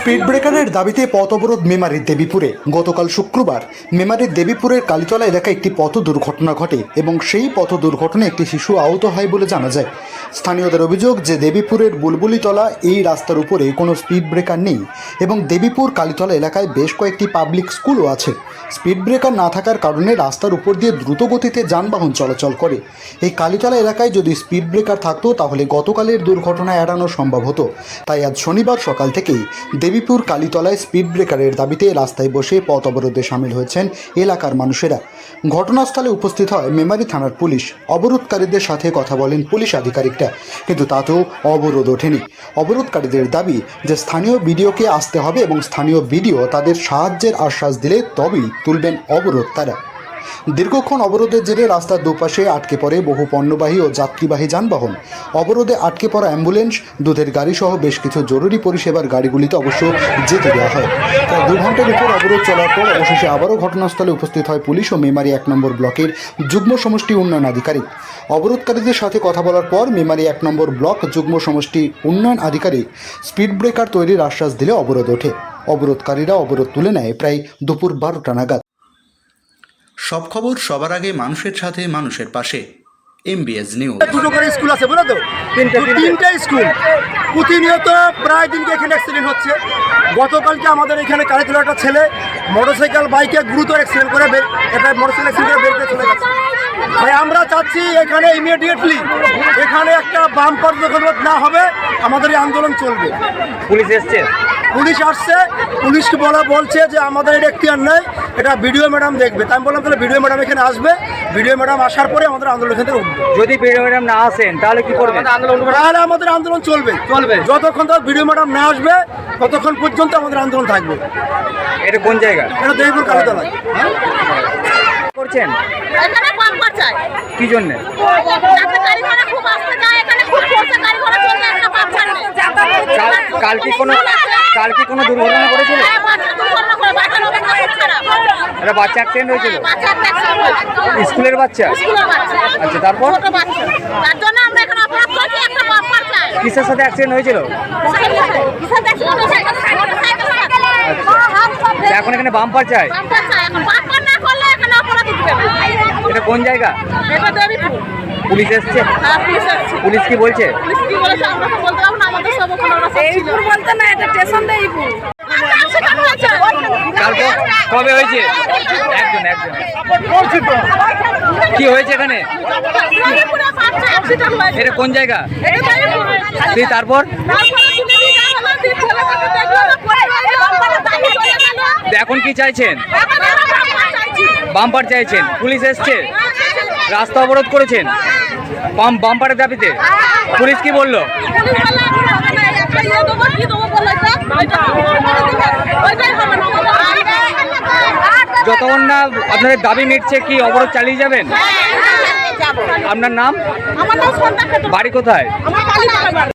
Speed ব্রেকারের দাবিতে পথ অবরোধ মেমারির দেবীপুরে। গতকাল শুক্রবার মেমারির দেবীপুরের কালীতলা এলাকায় একটি পথ দুর্ঘটনা ঘটে এবং সেই পথ দুর্ঘটনায় একটি শিশু আহত হয় বলে জানা যায়। স্থানীয়দের অভিযোগ যে দেবীপুরের বুলবুলিতলা এই রাস্তার উপরে কোনো স্পিড ব্রেকার নেই এবং দেবীপুর কালীতলা এলাকায় বেশ কয়েকটি পাবলিক স্কুলও আছে। স্পিড ব্রেকার না থাকার কারণে রাস্তার উপর দিয়ে দ্রুত গতিতে যানবাহন চলাচল করে। এই কালীতলা এলাকায় যদি স্পিড ব্রেকার থাকতো তাহলে গতকালের দুর্ঘটনা এড়ানো সম্ভব হতো। তাই আজ শনিবার সকাল থেকেই দেবীপুর কালীতলায় স্পিড ব্রেকারের দাবিতে রাস্তায় বসে পথ অবরোধে সামিল হয়েছেন এলাকার মানুষেরা। ঘটনাস্থলে উপস্থিত হয় মেমারি থানার পুলিশ। অবরোধকারীদের সাথে কথা বলেন পুলিশ আধিকারিকরা। কিন্তু তাতেও অবরোধ ওঠেনি। অবরোধকারীদের দাবি যে স্থানীয় বিডিওকে আসতে হবে এবং স্থানীয় বিডিও তাদের সাহায্যের আশ্বাস দিলে তবেই তুলবেন অবরোধ তারা। দীর্ঘক্ষণ অবরোধের জেরে রাস্তার দুপাশে আটকে পড়ে বহু পণ্যবাহী ও যাত্রীবাহী যানবাহন। অবরোধে আটকে পড়া অ্যাম্বুলেন্স, দুধের গাড়ি সহ বেশ কিছু জরুরি পরিষেবার গাড়িগুলিতে অবশ্য যেতে দেওয়া হয়। প্রায় দু ঘণ্টার উপর অবরোধ চলার পর অবশেষে আবারও ঘটনাস্থলে উপস্থিত হয় পুলিশ ও মেমারি এক নম্বর ব্লকের যুগ্ম সমষ্টি উন্নয়ন আধিকারিক। অবরোধকারীদের সাথে কথা বলার পর মেমারি এক নম্বর ব্লক যুগ্ম সমষ্টি উন্নয়ন আধিকারিক স্পিড ব্রেকার তৈরির আশ্বাস দিলে অবরোধ ওঠে। অবরোধকারীরা অবরোধ তুলে নেয় প্রায় দুপুর বারোটা নাগাদ। সব খবর সবার আগে মানুষের সাথে মানুষের পাশে। এমবিএস নিউজ দুটো করে স্কুল আছে বুঝলো তো? তিনটে স্কুল। প্রতিনিয়ত প্রায় দিনকে এখানে অ্যাক্সিডেন্ট হচ্ছে। গতকালকে আমাদের এখানে কালীতলা একটা ছেলে মোটরসাইকেল বাইকে গুরুতর অ্যাক্সিডেন্ট করে একটা মোটরসাইকেল অ্যাক্সিডেন্ট করে বের করে চলে গেছে। ভাই আমরা চাচ্ছি এখানে ইমিডিয়েটলি এখানে একটা বাম যখন না হবে আমাদের এই আন্দোলন চলবে। পুলিশ এসছে? পুলিশ আসছে পুলিশকে বলা বলছে যে আমাদের এটা এখতিয়ার নেই এটা বিডিও ম্যাডাম দেখবে। তাই আমি বললাম তাহলে বিডিও ম্যাডাম এখানে আসবে। বিডিও ম্যাডাম আসার পরে আমাদের আন্দোলন এখান থেকে উঠবে যদি বিডিও ম্যাডাম না আসেন তাহলে কি করবেন? তাহলে আমাদের আন্দোলন চলবে। চলবে। যতক্ষণ তো ভিডিও ম্যাডাম না আসবে ততক্ষণ পর্যন্ত আমাদের আন্দোলন থাকবে। এটা কোন জায়গা? এটা দেবপুর কালীতলায় করছেন? কি জন্য? যাতে গাড়ি ঘোড়া খুব আসতে যায় এখানে খুব পড়ছে গাড়ি ঘোড়া চলবে একটা বাচ্চা নেই। কাল কাল কি কোনো কাল কি কোনো দুর্ঘটনা করেছিল হ্যাঁ, একটা বাচ্চা অ্যাক্সিডেন্ট হয়েছিল? হ্যাঁ। স্কুলের বাচ্চা? আচ্ছা তারপর? কিসের সাথে অ্যাক্সিডেন্ট হয়েছিল। তা এখন এখানে বাম্পার চাই? এটা কোন জায়গা? পুলিশ এসছে? হ্যাঁ পুলিশ কি বলছে? পুলিশ কি বলেছে? আমরা তো বলতে পারব না আমাদের সব ওখানে ওরা সব ছিল। বলতে না এটা স্টেশন দেবীপুর কালকে কবে হয়েছে? একজন একজন। কি হয়েছে এখানে? এটা কোন জায়গা? তুই তারপর? তো এখন কি চাইছেন? বাম্পার চাইছেন। পুলিশ এসছে? রাস্তা অবরোধ করেছেন? বাম বাম্পারের দাবিতে? পুলিশ কি বলল? যতক্ষণ না আপনাদের দাবি মিটছে কি অবরোধ চালিয়ে যাবেন? আপনার নাম? আমার নাম সন্ধ্যা খেতে বাড়ি কোথায়?